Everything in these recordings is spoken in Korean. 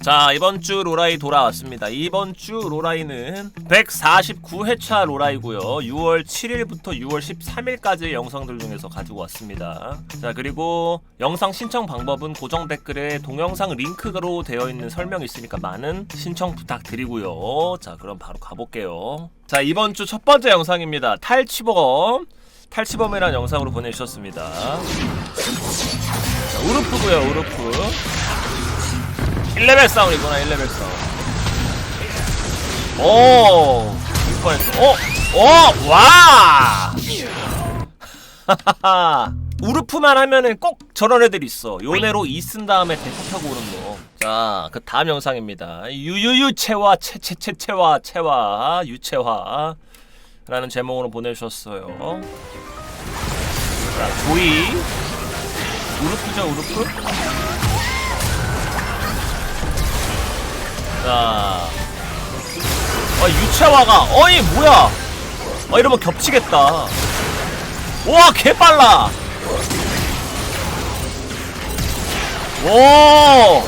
자 이번 주 로라이 돌아왔습니다. 이번 주 로라이는 149회차 로라이고요. 6월 7일부터 6월 13일까지의 영상들 중에서 가지고 왔습니다. 자 그리고 영상 신청 방법은 고정 댓글에 동영상 링크로 되어 있는 설명이 있으니까 많은 신청 부탁드리고요. 자 그럼 바로 가볼게요. 자 이번 주 첫 번째 영상입니다. 탈취범 탈취범이라는 영상으로 보내주셨습니다. 자, 우르프고요 우르프. 1레벨 싸움이구나 1레벨 싸움 오 6%. 어? 어? 와 우르프만 하면은 꼭 저런 애들 있어 요네로 E 쓴 다음에 대포 타고 오는 거 자 그 다음 영상입니다 유유유체화 체체체체화 체화 유체화 라는 제목으로 보내주셨어요 자 조이 우르프죠 우르프? 자, 아 유채화가 어이 뭐야? 아 이러면 겹치겠다. 와 개빨라. 오.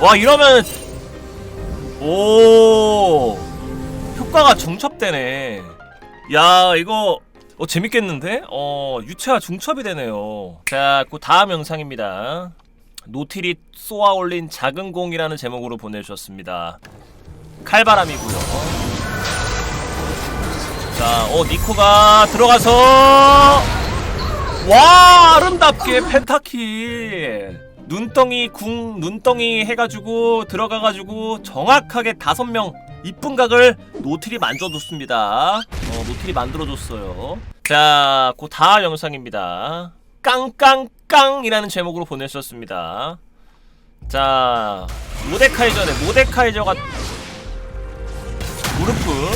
와 이러면 오 효과가 중첩되네. 야 이거 어 재밌겠는데? 어 유채화 중첩이 되네요. 자, 그 다음 영상입니다. 노틸이 쏘아 올린 작은 공이라는 제목으로 보내주셨습니다. 칼바람이고요. 자, 어 니코가 들어가서 와 아름답게 펜타킬 눈덩이 궁 눈덩이 해가지고 들어가가지고 정확하게 다섯 명 이쁜 각을 노틸이 만들어줬습니다. 어 노틸이 만들어줬어요. 자, 그 다음 영상입니다. 깡깡깡이라는 제목으로 보내주셨습니다. 자, 모데카이저네. 모데카이저가 무르프.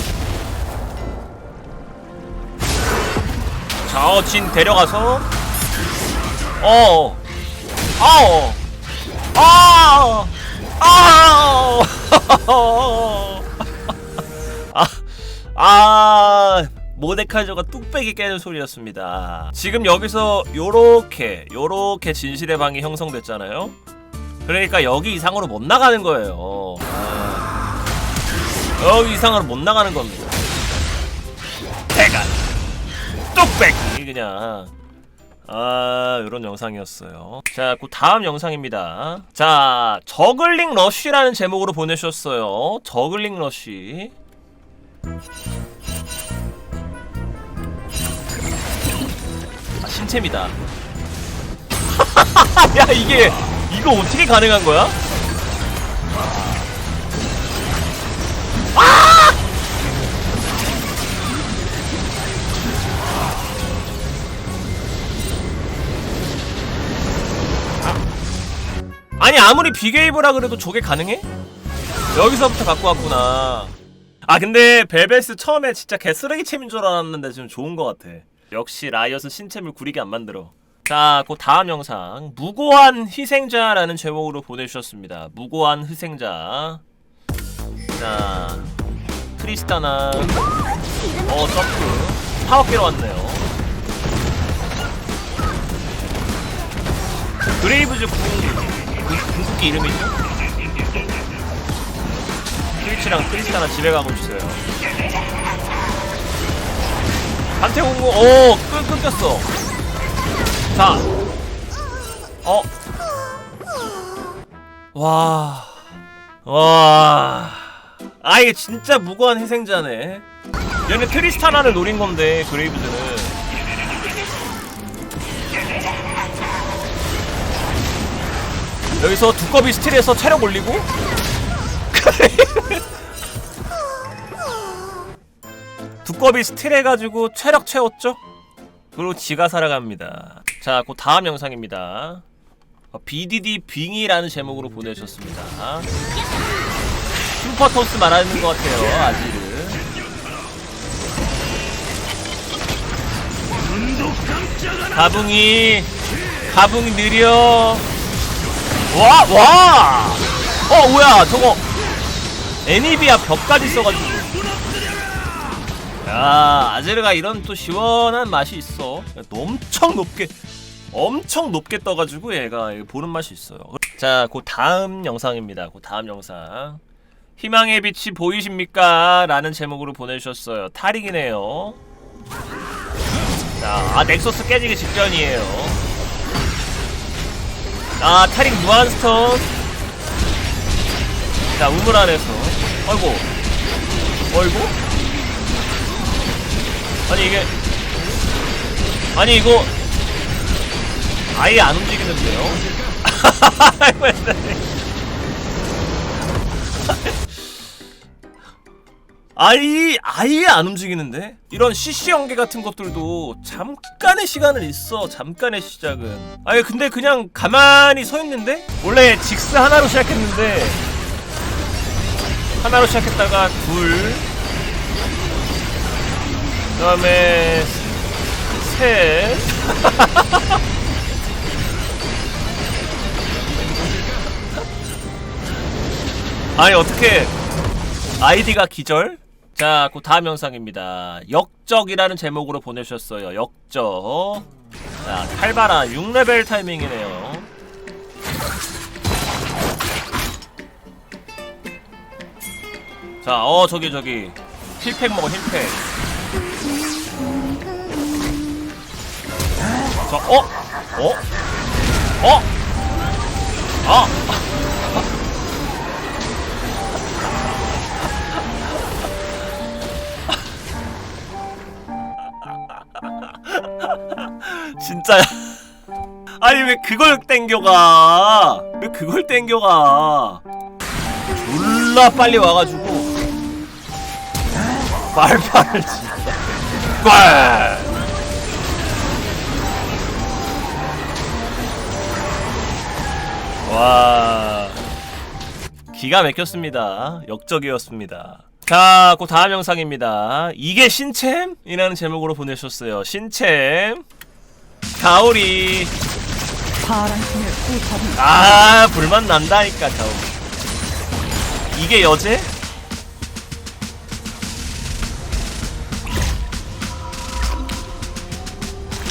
자, 어, 진 데려가서 어, 어, 아, 아, 아, 아. 모데카이저가 뚝배기 깨는 소리였습니다. 지금 여기서 요렇게 요렇게 진실의 방이 형성됐잖아요. 그러니까 여기 이상으로 못 나가는 거예요. 아, 여기 이상으로 못 나가는 겁니다. 대가 뚝배기 그냥 아 이런 영상이었어요. 자, 그 다음 영상입니다. 자, 저글링 러쉬라는 제목으로 보내주셨어요. 저글링 러쉬. 아, 신챔이다. 야 이게 이거 어떻게 가능한 거야? 아! 아니 아무리 비게이브라 그래도 저게 가능해? 여기서부터 갖고 왔구나. 아 근데 벨베스 처음에 진짜 개 쓰레기 챔인 줄 알았는데 지금 좋은 것 같아. 역시 라이엇은 신챔을 구리게 안 만들어. 자, 그 다음 영상 무고한 희생자라는 제목으로 보내주셨습니다. 무고한 희생자. 자, 크리스타나. 어 점프. 파워캐로 왔네요. 그레이브즈 궁 궁- 궁극기 이름이죠? 트위치랑 크리스타나 집에 가고 있어요. 한태공고 오 끊, 끊겼어 자 어. 와. 와. 아, 이게 진짜 무고한 희생자네. 얘네 트리스타나를 노린 건데, 그레이브즈는. 여기서 두꺼비 스틸에서 체력 올리고? 두꺼비 스틸 해가지고 체력 채웠죠? 그리고 지가 살아갑니다. 자, 그 다음 영상입니다. 어, BDD 빙이라는 제목으로 보내주셨습니다. 슈퍼토스 말하는 것 같아요, 아지르. 가붕이, 가붕이 느려. 와, 와! 어, 뭐야, 저거. 애니비아 벽까지 써가지고. 야, 아제르가 이런 또 시원한 맛이 있어. 엄청 높게 엄청 높게 떠가지고 얘가 보는 맛이 있어요. 자, 그 다음 영상입니다. 그 다음 영상. 희망의 빛이 보이십니까? 라는 제목으로 보내주셨어요. 탈익이네요. 자, 아, 넥서스 깨지기 직전이에요. 아, 탈익 무한스톤. 자, 우물 안에서. 아이고. 어이구. 아니, 이게. 아니, 이거. 아예 안 움직이는데요? 세상에. 아예 안 움직이는데 이런 CC 연계 같은 것들도 잠깐의 시간은 있어 잠깐의 시작은 아니 근데 그냥 가만히 서 있는데 원래 직스 하나로 시작했는데 하나로 시작했다가 둘 그 다음에 셋 아니 어떻게 아이디가 기절? 자, 그 다음 영상입니다. 역적이라는 제목으로 보내주셨어요. 역적. 자, 칼바라 6레벨 타이밍이네요. 자, 어, 저기, 저기. 힐팩 먹어, 힐팩. 저, 어? 어? 어? 어? 진짜야. 아니 왜 그걸 땡겨가? 왜 그걸 땡겨가? 졸라 빨리 와가지고 말빨 진짜. 꽝. 와. 기가 막혔습니다. 역적이었습니다. 자, 그 다음 영상입니다. 이게 신챔 이라는 제목으로 보내셨어요. 신챔. 가오리. 아, 불만 난다니까, 가오리. 이게 여제?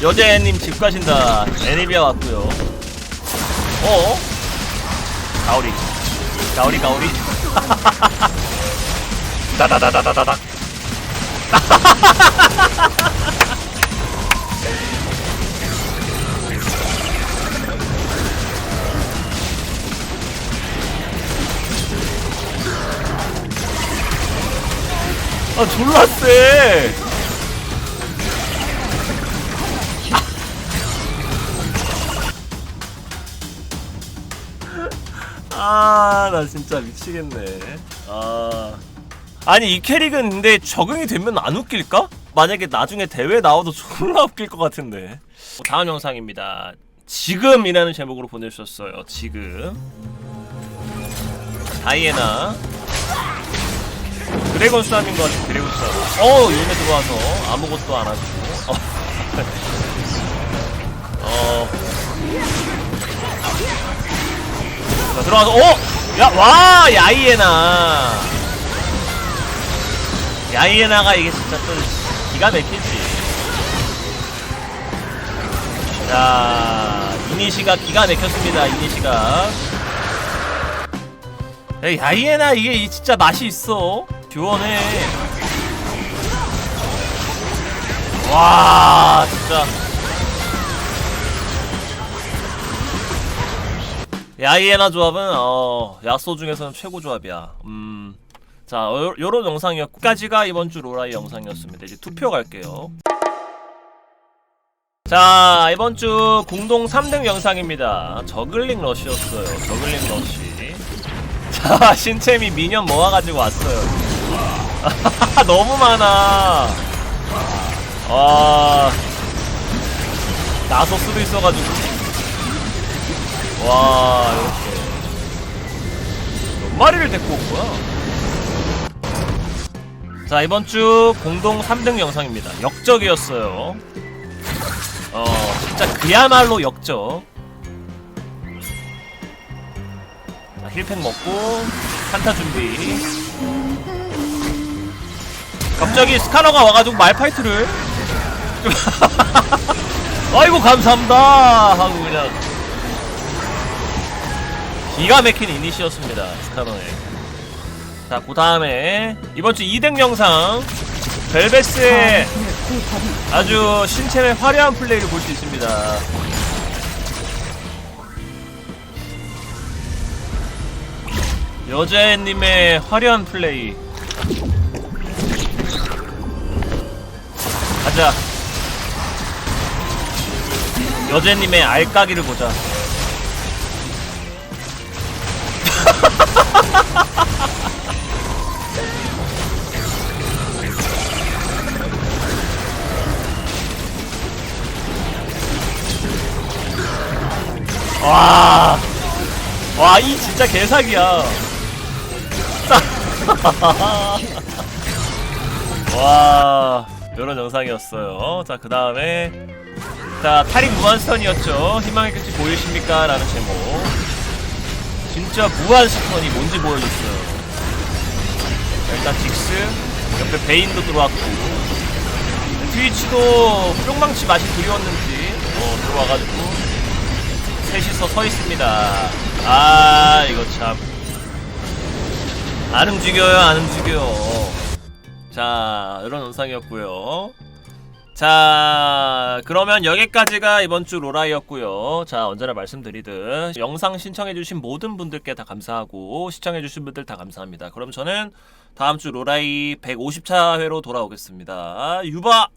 여제님 집 가신다. 애니비아 왔고요. 어? 가오리. 가오리, 가오리. 다다다다다다닥. 아 졸라 세. 아, 나 진짜 미치겠네. 아. 아니, 이 캐릭은 근데 적응이 되면 안 웃길까? 만약에 나중에 대회 나와도 졸라 웃길 것 같은데. 다음 영상입니다. 지금이라는 제목으로 보내주셨어요. 지금. 다이애나. 드래곤 싸움인 것 같아, 드래곤 싸움. 어, 요네 들어와서 아무것도 안 하고. 어. 어. 자, 들어와서, 어! 야, 와! 야이에나. 야이에나가 이게 진짜 또 기가 막히지. 자, 이니시가 기가 막혔습니다, 이니시가. 야, 야이에나 이게 이- 진짜 맛이 있어. 교원해. 와, 진짜. 야이에나 조합은 어 야소 중에서는 최고 조합이야. 음. 자, 요, 요런 영상이었고 까지가 이번 주 로라이 영상이었습니다. 이제 투표 갈게요. 자, 이번 주 공동 3등 영상입니다. 저글링 러시였어요. 저글링 러시. 자, 신챔이 미니언 모아 가지고 왔어요. 너무 많아. 와. 나소스도 있어 가지고. 와 이렇게 몇 마리를 데리고 온 거야? 자 이번 주 공동 3등 영상입니다. 역적이었어요. 어 진짜 그야말로 역적. 자 힐팩 먹고 산타 준비. 갑자기 스카너가 와가지고 말파이트를 아이고 감사합니다 하고 그냥 기가 막힌 이니시였습니다 스카노의 자 그 다음에 이번 주 2등 영상. 포탑이 아주 신체의 화려한 플레이를 볼 수 있습니다. 여자애님의 화려한 플레이. 가자. 여자애님의 알까기를 보자 와, 와, 이 진짜 개사기야. 와, 이런 영상이었어요. 자, 그 다음에, 자, 탈익 무한스턴이었죠. 희망의 끝이 보이십니까? 라는 제목. 진짜 무한 스턴이 뭔지 보여줬어요. 자, 일단 직스, 옆에 베인도 들어왔고, 트위치도 뿅망치 맛이 그리웠는지, 어, 들어와가지고, 셋이서 서 있습니다. 아, 이거 참. 안 움직여요, 안 움직여. 자, 이런 영상이었고요. 자, 그러면 여기까지가 이번 주 로라이였고요. 자, 언제나 말씀드리듯 영상 신청해주신 모든 분들께 다 감사하고 시청해주신 분들 다 감사합니다. 그럼 저는 다음 주 로라이 150차 회로 돌아오겠습니다. 유바!